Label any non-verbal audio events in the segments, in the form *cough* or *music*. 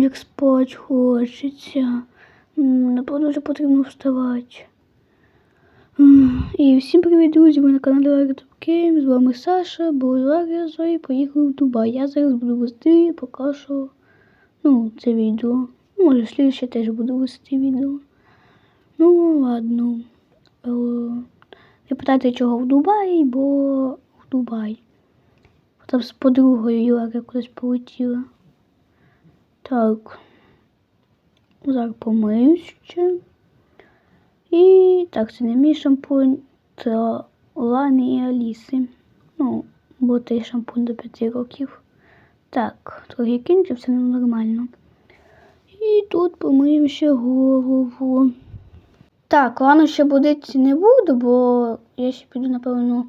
Як спать хочеться. Напевно, вже потрібно вставати. І всім привіт, друзі! Ви на каналі Ларі Топкейм. З вами Саша, Булгарія Зої, поїхали в Дубай. Я зараз буду вести поки що ну, це відео. Може, слідче теж буду вести відео. Ну, ладно. Не питайте, чого в Дубаї, бо в Дубай. Там з подругою Юларя кудись полетіла. Так. Зараз помиюсь ще. І так, це не мій шампунь, це Лани і Аліси. Ну, бо той шампунь до 5 років. Так, трохи кінчився, але нормально. І тут помиємо ще голову. Так, Лану ще будити не буду, бо я ще піду, напевно,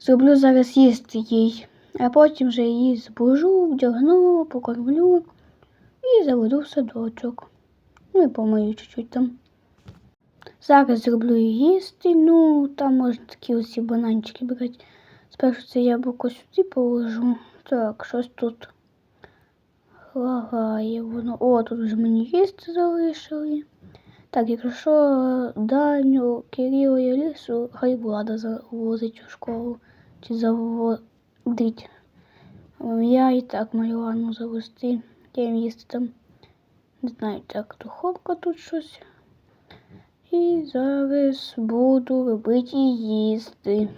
зроблю зараз їсти їй. А потім вже її збужу, вдягну, покормлю і заведу в садочок. Ну і помию чуть-чуть там. Зараз зроблю їсти, ну там можна такі оці бананчики брати. Спершу це яблуко сюди положу. Так, щось тут лагає воно. О, тут вже мені їсти залишили. Так, якщо Даню, Кирилу і Алісу, хай влада завозить у школу чи заводить. Я і так маю Анну завести. Я їм там. Не знаю, так, духовка тут щось. І зараз буду робити їсти.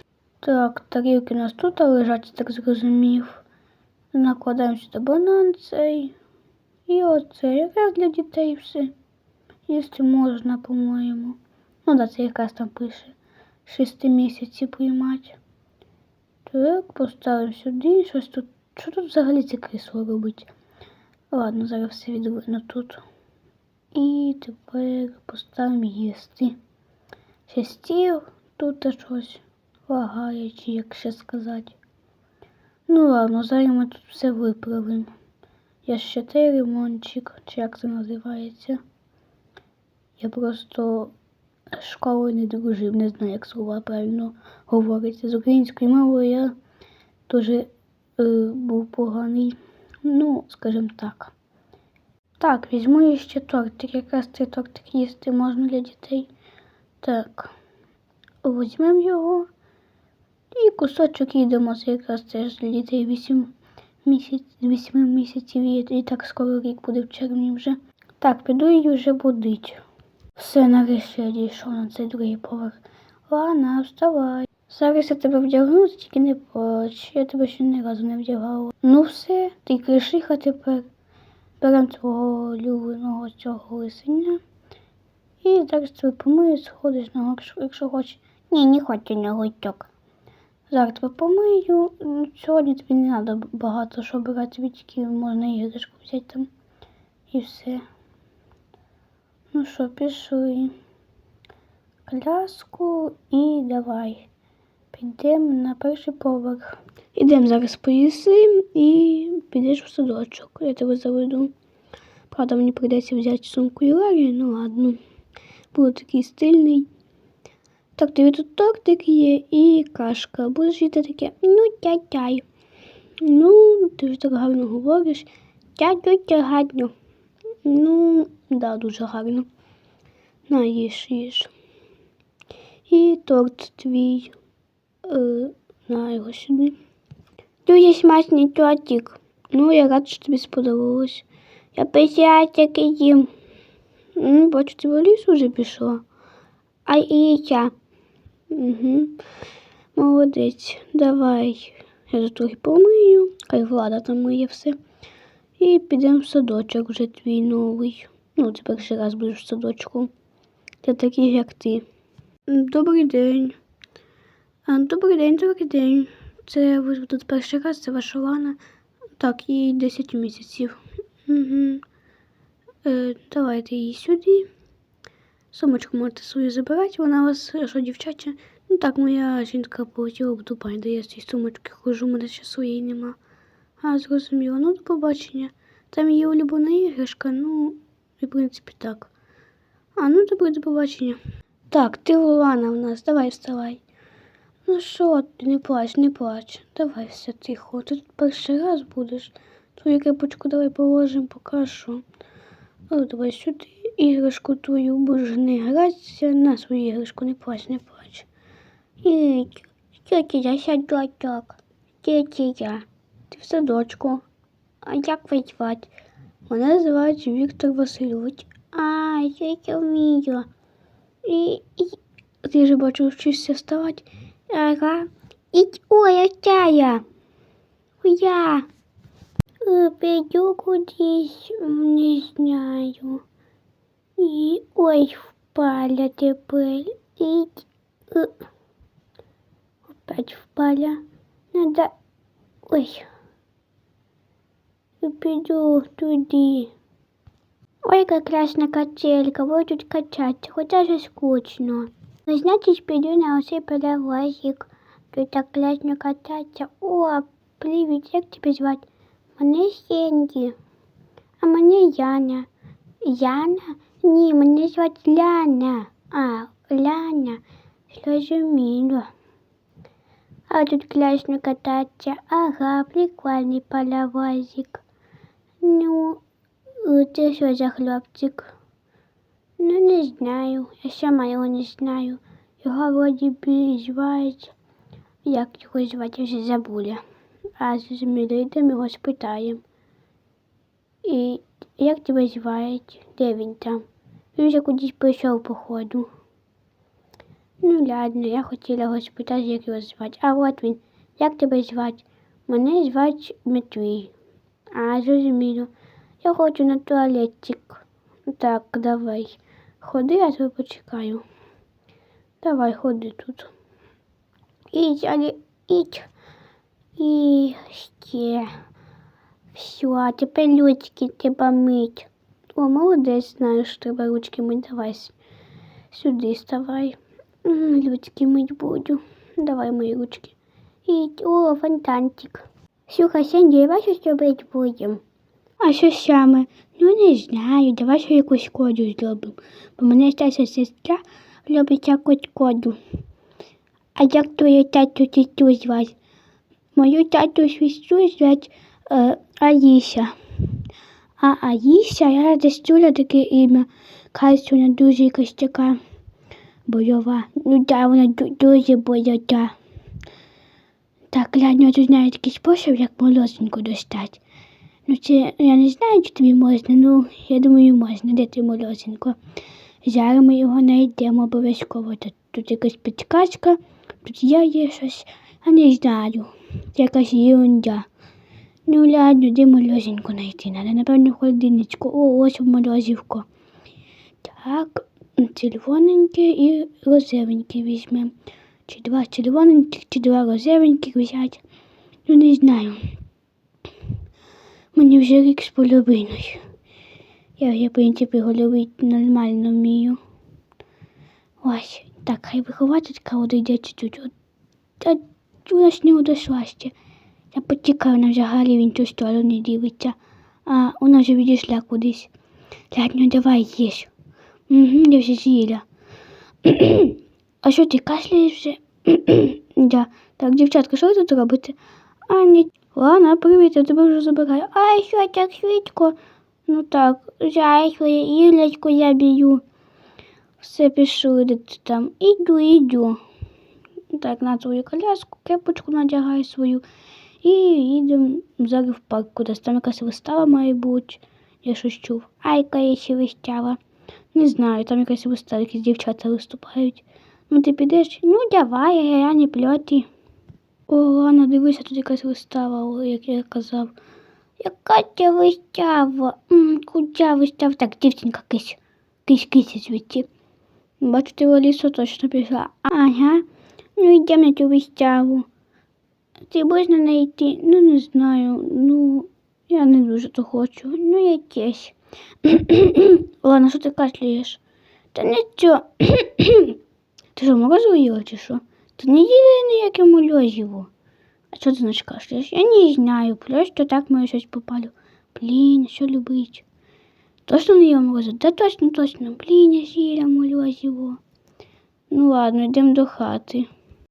Так, тарілки у нас тут лежать, так зрозумів. Накладаємо сюди банан цей. І оце якраз для дітей все. Їсти можна, по-моєму. Ну да, це якраз там пише. Шести місяців приймати. Так, поставимо сюди. Щось тут. Що тут взагалі це крісло робить? Ладно, зараз все відвину тут. І тепер поставимо їсти. Ще тут щось лагає, чи як ще сказати. Ну ладно, зараз ми тут все виправимо. Я ще той ремонтчик, чи як це називається. Я просто школою не дружив, не знаю, як слова правильно говориться. З українською мовою я дуже е, був поганий. Ну, скажімо так. Так, візьму ще тортик. Якраз цей тортик їсти можна для дітей. Так, візьмемо його. І кусочок їдемо. Це якраз теж для дітей 8 місяць, 8 місяців. І так скоро рік буде в червні вже. Так, піду її вже будить. Все, нарешті я дійшов на цей другий поверх. Лана, вставай. Зараз я тебе вдягну, тільки не плач. Я тебе ще ні разу не вдягала. Ну все, ти кришиха тепер. Беремо твого любиного цього лисеня. І зараз тебе помию, сходиш на горшку, якщо хочеш. Ні, не хочу на гутьок. Зараз тебе помию. Ну, Сьогодні тобі не треба багато що брати, тобі тільки можна іграшку взяти там. І все. Ну що, пішли. Коляску і давай. Підемо на перший поверх. Ідемо зараз поїси і підеш в садочок. Я тебе заведу. Правда, мені прийдеться взяти сумку Юларі, ну ладно. Буду такий стильний. Так, тобі тут тортик є і кашка. Будеш їсти таке, ну тя-тяй. Ну, ти ж так гарно говориш. Тя-тя гарно. Ну, да, дуже гарно. На, їж, їж. І торт твій. Е, на його сюди. Дуже смачний тортик. Ну, я рад, що тобі сподобалось. Я писятики їм. Ну, бачу, ти в ліс уже пішла. А і я. Угу. Молодець. Давай. Я тут трохи помию. Хай влада там миє все. І підемо в садочок вже твій новий. Ну, ти перший раз будеш в садочку. Для таких, як ти. Добрий день. А, Добрий день, добрий день. Це ви тут перший раз, це ваша Лана. Так, їй 10 місяців. Угу. Е, давайте її сюди. Сумочку можете свою забирати, вона у вас що, дівчача? Ну так, моя жінка полетіла в Дубай, де я з цієї сумочки хожу, у мене ще своєї нема. А, зрозуміло, ну до побачення. Там її улюблена іграшка, ну, в принципі так. А, ну добре, до побачення. Так, ти Лана в нас, давай вставай. Ну що, ти не плач, не плач. Давай все тихо. Ти тут перший раз будеш. Твою кепочку давай положимо що. О, давай сюди іграшку твою будеш не гратися на свою іграшку, не плач, не плач. Що ти садочок? Де ти я? В садочку. А як вас звати? Мене звати Віктор Васильович. А, я це вмію. І, і... Ти ж бачу, вчишся вставати. Ага. І... Ой, а ця я. Я. Е, Піду кудись, м, не знаю. І ой, впала тепер. І е, опять впала. Надо. Ой. І піду туди. Ой, яка класна качелька, буду тут качатися, хоча ж скучно. Ну, значить, піду на оцей перевозик. Тут так класно кататися. О, привіт, як тебе звати? Мене Сенді. А мене Яна. Яна? Ні, мене звати Ляна. А, Ляна. Зрозуміло. А тут класно кататися. Ага, прикольний паровозик. Ну, е, це що за хлопчик? Ну, не знаю. Я сама його не знаю. Його вроді би звать. Як його звати, вже забула. А зрозуміло, йдемо його спитаємо. І як тебе звають? Де він там? Він вже кудись прийшов, походу. Ну, ладно, я хотіла його спитати, як його звати. А от він. Як тебе звати? Мене звати Матвій. А, зрозуміло. Я хочу на туалетик. Так, давай. Ходи, я тебе почекаю. Давай, ходи тут. Ідь, але ідь. І ще. Все, тепер ручки треба мить. О, молодець, знаєш, треба ручки мить. Давай сюди ставай. Ручки мить буду. Давай мої ручки. Ідь, о, фонтанчик. Слухай, Сенді, давай щось робити будемо. А що саме? Ну не знаю, давай ще якусь коду зробимо. Бо мене старша сестра робить якусь коду. А як твою тату тітю звати? Мою тату сестру звати е, Аліся. А Аліся, я десь таке ім'я. Кажуть, вона дуже якась така бойова. Ну так, вона ду- дуже бойова. Так, я тут знаю такий спосіб, як молоденьку достати. Ну, це я не знаю, чи тобі можна, ну я думаю, можна, де ти. Зараз ми його знайдемо обов'язково. Тут, тут якась підказка, тут я є щось, а не знаю. Це якась ерунда. Ну ладно, де молоденьку знайти? Надо, напевно, холодильничку. О, ось морозивко. Так, червоненьке і розовеньке візьмемо. Чи два червоненьких, чи два розовеньких взяти. Ну, не знаю. Мені вже рік з половиною. Я вже, в принципі, головити нормально вмію. Ось, так, хай вихователька одійде чуть-чуть. Та вона ж не одійшла ще. Я почекаю, вона вже Гаррі в іншу сторону дивиться. А вона вже відійшла кудись. Ладно, давай їж. Угу, я вже з'їла. *clears throat* а що ти кашляєш вже? *clears throat* да. Так, дівчатка, що ви тут робите? А, ні. Ладно, привіт, я тебе вже забираю. А що так швидко? Ну так, зайку, Ілечку я б'ю. Все пішли, де там. Іду, іду. Так, на твою коляску, кепочку надягай свою. І їдемо зараз в парк кудись. Там якась вистава має бути. Я щось чув. Айка є ще вистава. Не знаю, там якась вистава, якісь дівчата виступають. Ну ти підеш? Ну давай, я не пльоті. О, ладно, дивися, тут якась вистава, як я казав. Яка ця вистава? Куди вистава? Так, дівчинка кись. Кись кись звідти. Ти в точно пішла. Ага. Ну йдемо на цю виставу. Ти будеш на неї йти? Ну не знаю. Ну, я не дуже то хочу. Ну якесь. *coughs* Ладно, що ти кашляєш? Та нічого. *coughs* ти що, морозиво їла чи що? Та не їли ніяке морозиво. А що ти значить кашляєш? Я не знаю, просто так моє щось попалю. Блін, що любить? Точно не їла морозиво? Та точно, точно. Блін, я зіля молюсь його. Ну ладно, йдемо до хати.